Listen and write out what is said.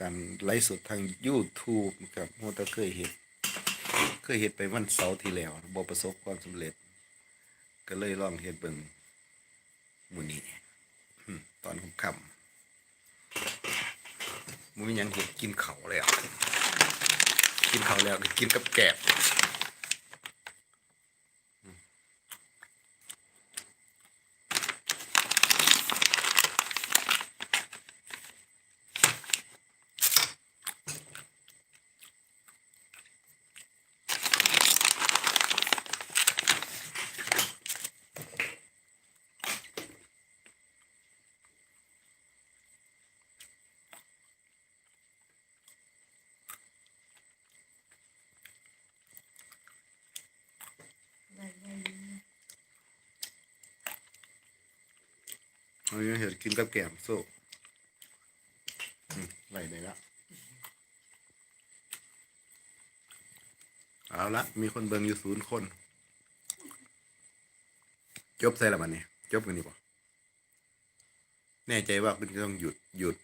การไลฟ์สดทาง YouTube ครับโมตเคยเห็นเคยเห็นไปวันเสาร์ที่แล้วบ่ประสบความสำเร็จ ก็เลยลองเห็ดเบิ่งมูนี้อืมตอนค่ำๆมูนี้ยังเห็ดกินเขาแล้ว กินเขาแล้วก็กินกับแกบ เอาเห็ดกินกับแกมโซ่ไหลได้ละเอาละมีคนเบิงอยู่ศูนย์คน จบใส่ละมันนี่จบกันนี่ปะแน่ใจว่าคุณจะต้องหยุดหยุด